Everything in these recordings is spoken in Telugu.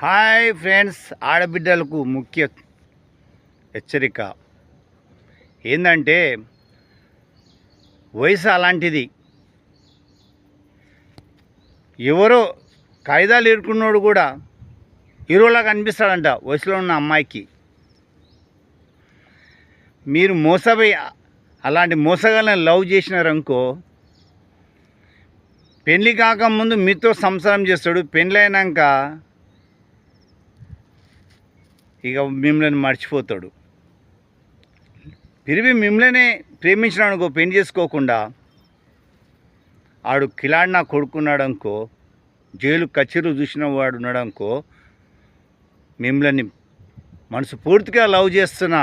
హాయ్ ఫ్రెండ్స్ ఆడబిడ్డలకు ముఖ్య హెచ్చరిక. ఏంటంటే వయసు అలాంటిది. ఎవరో కాగితాలు ఇరుకున్నోడు కూడా హీరోలా కనిపిస్తాడంట వయసులో ఉన్న అమ్మాయికి. మీరు మోసపోయి అలాంటి మోసగాళ్ళని లవ్ చేసినారనుకో పెళ్ళి కాకముందు మీతో సంసారం చేస్తాడు పెళ్ళైనాక ఇక మిమ్మల్ని మర్చిపోతాడు. తిరిగి మిమ్మల్నే ప్రేమించడానికో పెళ్ళి చేసుకోకుండా. ఆడు కిలాడిన కొడుకున్నాడనుకో కొడుకున్నాడు అనుకో జైలు కచేరు చూసిన వాడు ఉన్నాడనుకో మిమ్మల్ని మనసు పూర్తిగా లవ్ చేస్తున్నా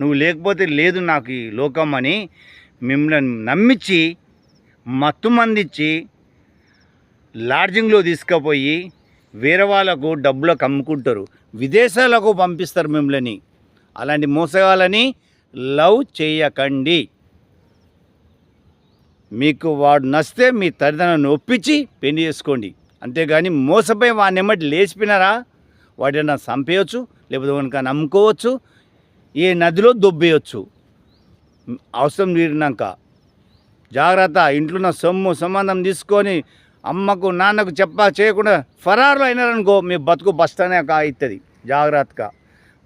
నువ్వు లేకపోతే లేదు నాకు ఈ లోకం అని మిమ్మల్ని నమ్మించి మత్తు మందిచ్చి లాడ్జింగ్లో తీసుకుపోయి వేరే వాళ్ళకు డబ్బులకు అమ్ముకుంటారు విదేశాలకు పంపిస్తారు మిమ్మల్ని. అలాంటి మోసగాళ్ళని లవ్ చేయకండి. మీకు వాడు నస్తే మీ తల్లిదండ్రులను ఒప్పించి పెళ్ళి చేసుకోండి. అంతేగాని మోసపోయి వాడిని ఎమ్మటి లేచిపోయినారా? వాడిని చంపేయచ్చు లేకపోతే కనుక నమ్ముకోవచ్చు ఏ నదిలో దొబ్బేయచ్చు. అవసరం తీరినాక జాగ్రత్త ఇంట్లో సొమ్ము సంబంధం తీసుకొని అమ్మకు నాన్నకు చెప్ప చేయకుండా ఫరారులో అయినారనుకో మీ బతుకు బస్తానే అవుతుంది జాగ్రత్తగా.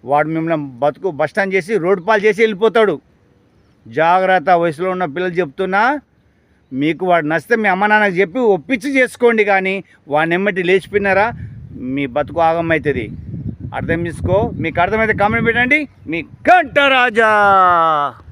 వాడు మిమ్మల్ని బతుకు బస్టాండ్ చేసి రోడ్డు పాలు చేసి వెళ్ళిపోతాడు. జాగ్రత్త వయసులో ఉన్న పిల్లలు చెప్తున్నా మీకు వాడు నచ్చితే మీ అమ్మ నాన్నకు చెప్పి ఒప్పించి చేసుకోండి కానీ వాడిని ఎమ్మటి లేచిపోయినారా మీ బతుకు ఆగమవుతుంది అర్థం చేసుకో. మీకు అర్థమైతే కామెంట్ పెట్టండి. మీ కంట రాజా!